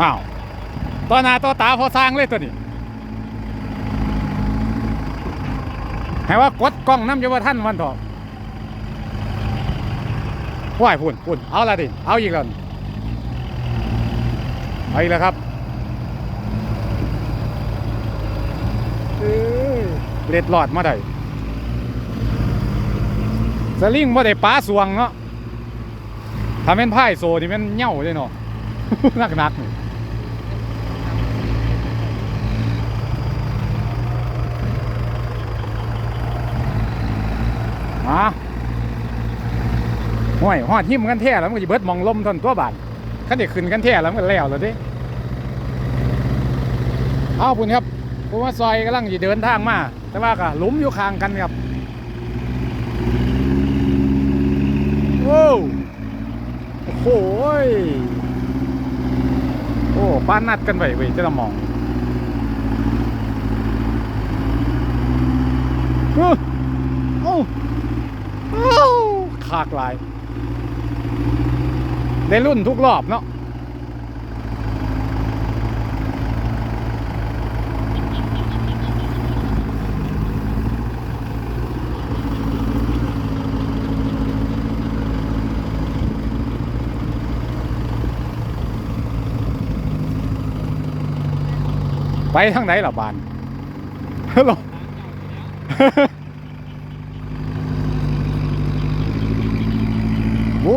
อ้าวต่อหน้าต่อตาพอสร้างเลยตัวนี้ให้ว่ากดกล้องน้ำอยว่าท่านวันต่อว่ายพุ่นพุ่นเอาละดิ เอาอีกแล้วนี่เอาอีกแล้วครับเล็ดหลอดมาได้สลิงมาได้ป้าสวงเนาะถ้าเป็นไพ่โซนี่มันเหย่าเลยเนาะนักนักๆนี่ มาห้วยหอดหิมกันแท้แล้วมันก็จะเบิดมองลมทนตัวบานขันเด็กขึ้นกันแท้แล้วมันก็แล้วแล้วเดิเอาพุ่นครับผมว่าซอยกำลังจะเดินทางมา แต่ว่าก็หลุมอยู่ข้างกันครับโอ้โอ้โหยโอ้ป้านนัดกันไว้เว้ยจะละมองเอ้อเอ้าเอ้า ขากหลาย ได้รุ่นทุกรอบเนาะไปทางไหนล่ะบานฮัลโ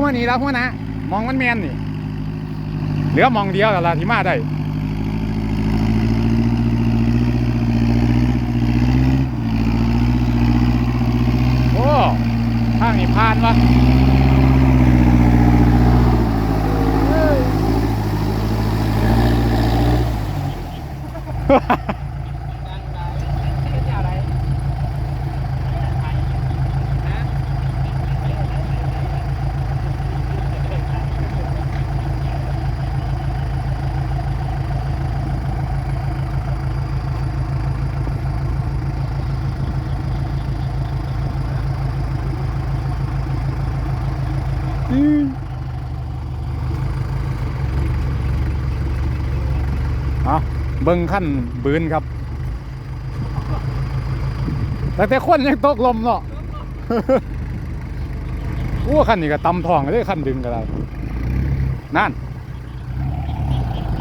หลหูมานี่แล้วหัวนะมองมันแมนนี่ เหลือมองเดียวแล้วล่ะที่มาได้โอ้ทางนี้ผ่านวะฮ้ย อืม เบิ้งขั้นบืนครับแต่แต่คนยังตกลมเนาะโอ้ขั้นนี้ก็ตำทองเลยขั้นดึงก็ได้นั่น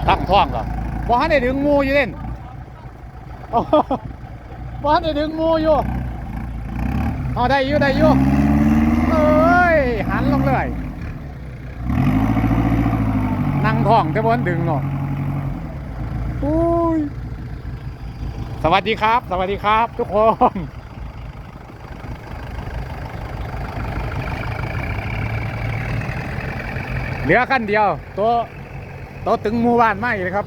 ตั้งท้องเหรอบ่ฮันได้ดึงงูอยู่เล่นโอ้บ่ฮันได้ดึงงูอยู่เอาได้อยู่ได้อยู่เอ้ยหันลงเลยนั่งท้องแต่บนดึงเนาะอุ้ ยสวัสดีครับ สวัสดีครับ ทุกคนเหลือขั้นเดียวตัวตัวตึงหมู่บ้านไม่เลยครับ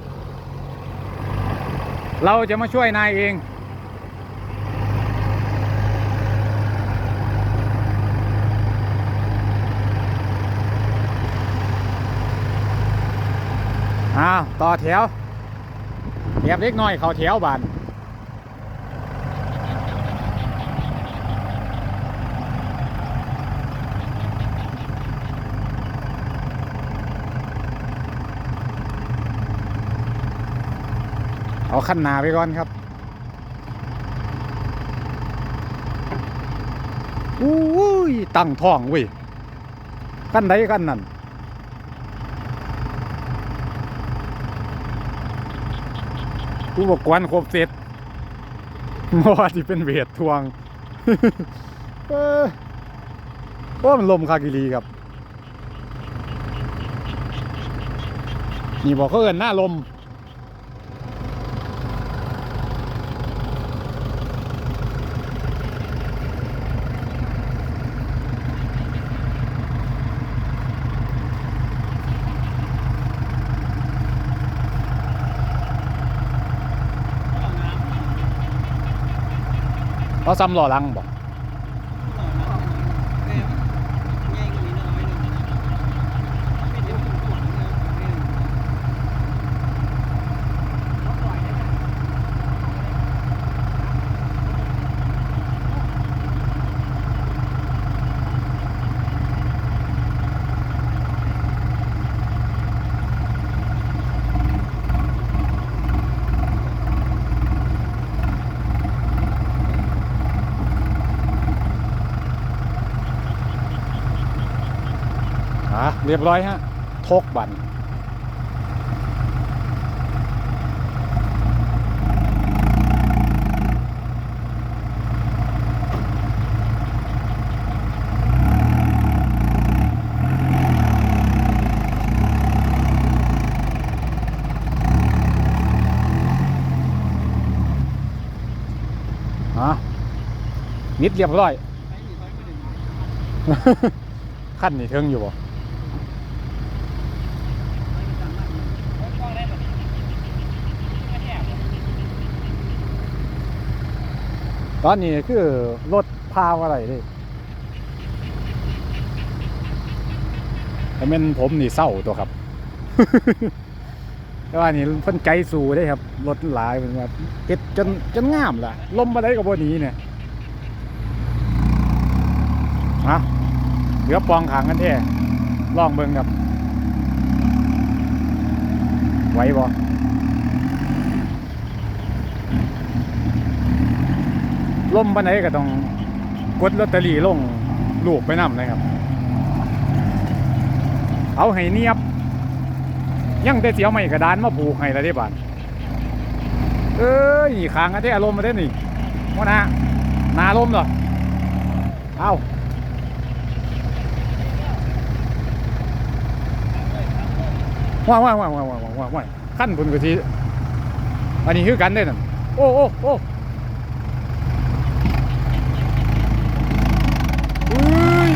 เราจะมาช่วยนายเอง อ้าว ต่อแถว บเล็กน้อยเขาแถวบานเอาขั้นหนาไปก่อนครับอุ้ยตั้งท้องเว้ยขั้นใดขั้นนั้น อุปกรณ์ครบเสร็จว่าที่เป็นเวททวงเพราะมันลมคากิลีครับ นี่บอกเขาเอินหน้าลม เขาซ้ำหล่อลังบอก อะเรียบร้อยฮะทกบันอะนิดเรียบร้อย ขั้นนี่เทิงอยู่บ่ ตอนนี้คือรถพาวอะไรดิแต่เป็นผมนี่เศร้าตัวครับ แต่ว่านี่เพิ่นใจสู้ได้ครับ รถหลายเป็นว่าเฮ็ดจนจนงามล่ะล้มมาได้กับบ่หนี้เนี่ยฮะเหลือปองขางกันแท้ลองเบิ่งครับไหวบ่ ลมปานใดก็ต้องกดลอตเตอรี่ลงลูกไปนำนะครับ เอาให้เนียบ ยังแต่เสียวไม่กระดานมาผูกให้ละที่บ้านเอ้ยขางกันได้อารมณ์มาได้นี่ว่านะนาลมเหรอเอาว้าวว้าวว้าวว้าวว้าวว้าวว้าวขั้นบนกะทิอันนี้คือกันได้นั่นโอ้โอ้โอ้เอ้ย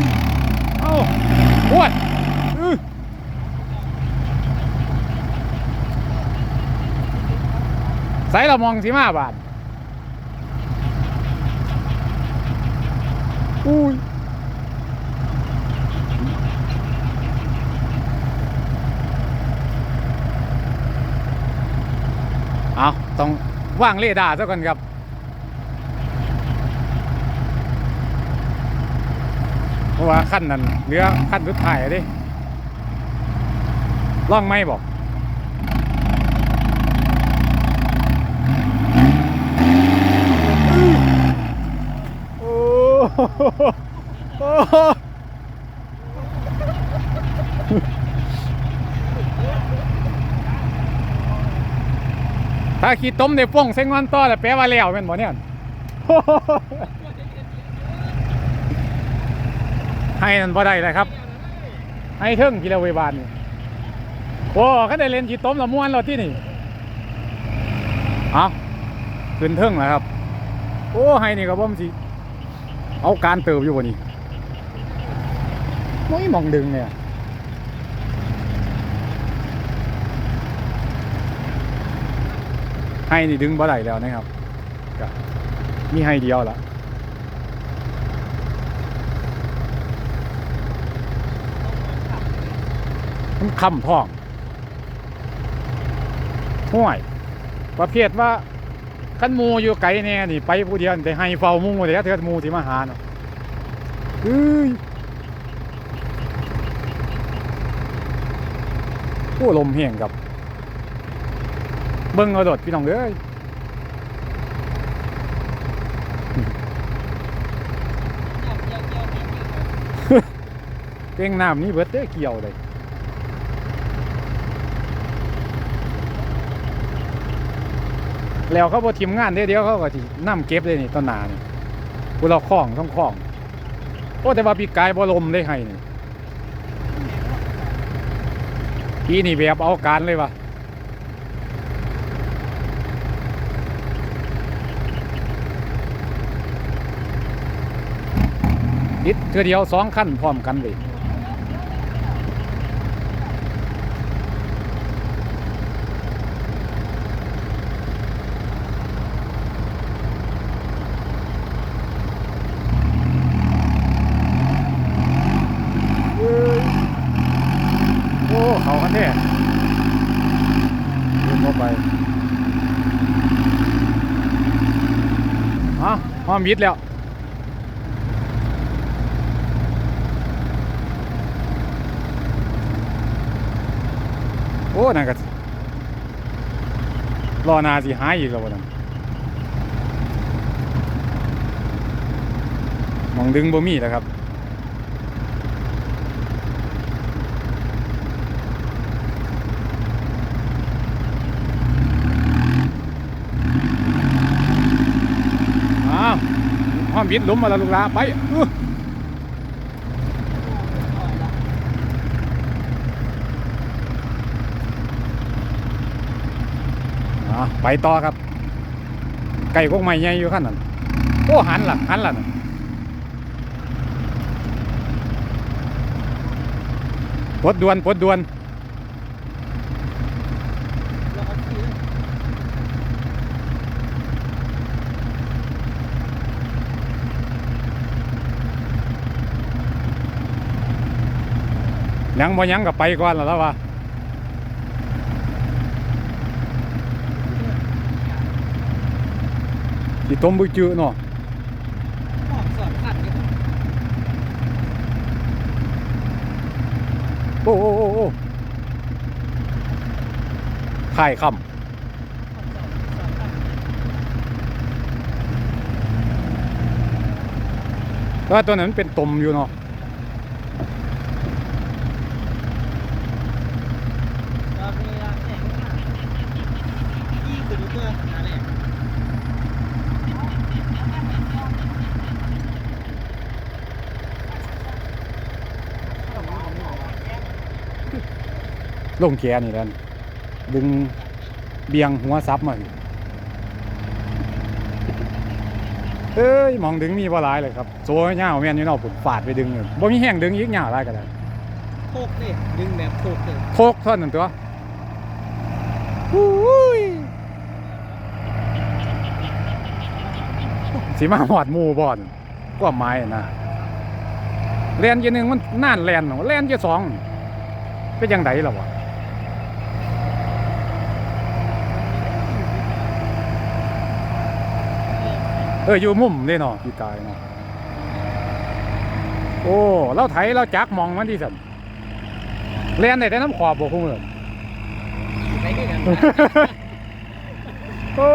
เอ้าโอ้ยใส่เรามองสิมาบาทอุ้ยเอาต้องว่างเรดาร์ซะก่อนครับ เพ ราะว่าขั้นนั้นเหลือขั้นสุดท้ายดิล่องไม่บอกโอ้โหถ้าขี้ต้มในป้องเส้นงอนต่อแล้วแปลว่าแล้วแม่นบ่เนี่ย ให้นั่นบ่ได้เลยครับ ให้เทิงกิโลเวบาลนี่โอ้ก็ได้เล่นขี้ต้มละม้วนเราที่นี่เอาขึ้นเทิงแล้วครับ โอ้ให้นี่ก็บ่มสิเอาการเติบอยู่บ่นี่ไม่มองดึงเนี่ยให้นี่ดึงบ่ได้แล้วนะครับ มีให้เดียวละมัน คำท้องห่วย ประเภทว่าคันมูอยู่ไกลแน่นี่ไปผู้เดียวแต่ให้เฝ้ามูแต่เถิดมูที่มาหาเนาะเอ้ยโอ้ลมแห้งกับ เบิ่งเอาโดดพี่น้องเอ้ยเก่งน้ำนี่เบิดเด้เกี่ยวเลย แล้วเขาบอทีมงานเดี๋ยวเดียวเขาก็สินํเก็บเลยนี่ต้นนานี่กูเราคล้องต้องคล้องโอ้แต่ว่าปีกายบ่ลมได้ให้นี่ปีนี่แบบเอาการเลยวะนิดเธอเดียวสองขั้นพร้อมกันเลยเอ้ยโอ้เขากันแท้เดินเข้าไป อมวิดแล้วโอ้นั่นก็รอนาสิหายอีกแล้ววะนั่นมองดึงบ่มีแล้วครับ มวิดหลุมมาแล้วลูกลาไปอื้ออะไปต่อครับ ไก่กกใหม่ใหญ่อยู่ขั้นนั้นโอ้หันล่ะหันล่ะน่ะปลดดวนปลดดวน แล้วเอาขี่เลย ยังบ่ยังกับไปก่อนแล้วล่ะวะที่ต้มบุจือเนาะโอ้โอ้โอ้โอ้ข่คหอมสอนสอนขัดำแล้วตัวนั้นมันเป็นตมอยู่เนาะ เราพยายามแข่งขันยี่คือดูเพื่อหาแหละ ลงแกนี่แหล้วดึงเบียงหัวซับมาอีกเอ้ยมองดึงมีบ่หลายเลยครับโซ่เงาวแม่นอยู่เนาะผมฟาดไปดึงอยู่บ่มีแห้งดึงอีกเงาวหลายก็ได้โคกดิดึงแบบโคกเลยโคกเท่านั้นตัวอุ้ยสีมาหอดหมูบ่อนก็ไม้นะแลนยีหนึ่งมันน่านแลนเนาะแลนยีสองเป็นยังไงล่ะวะ เอออยู่มุมเลยเนาะพี่กายเนาะโอ้เราไถเราจักมองมันที่สันแลนได้แต่น้ำขอบบ่คุ้มเลยไปด้วยกันโอ้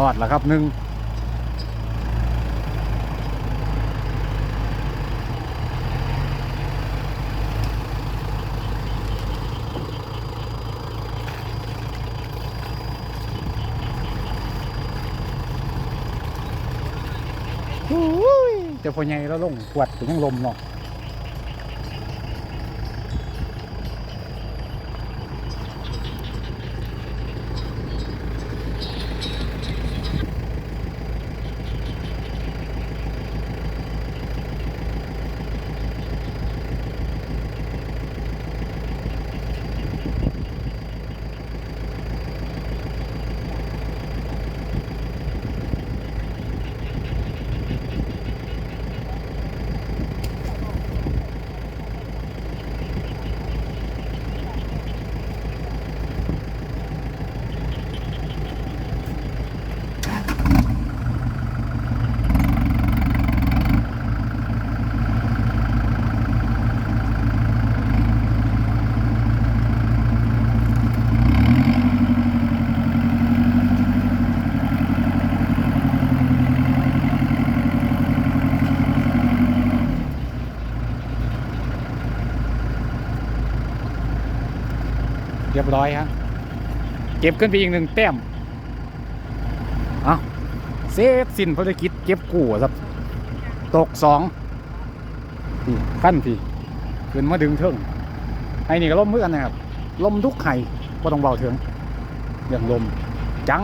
รอดแล้วครับหนึ่งโอ้ยเจ้าพ่อใหญ่แล้วลงขวดถึงยังลมเนาะ ร้อยฮะเก็บขึ้นไปอีกหนึ่งแต้มเอาเซฟสินภารกิจเก็บกู้ครับ ตกสองนี่ขั้นพี่ขึ้นมาดึงเทิงไอ้นี่ก็ล่มเมื่อกันนะครับลมทุกไข่ก็ต้องเบาเถึงอย่างลมจัง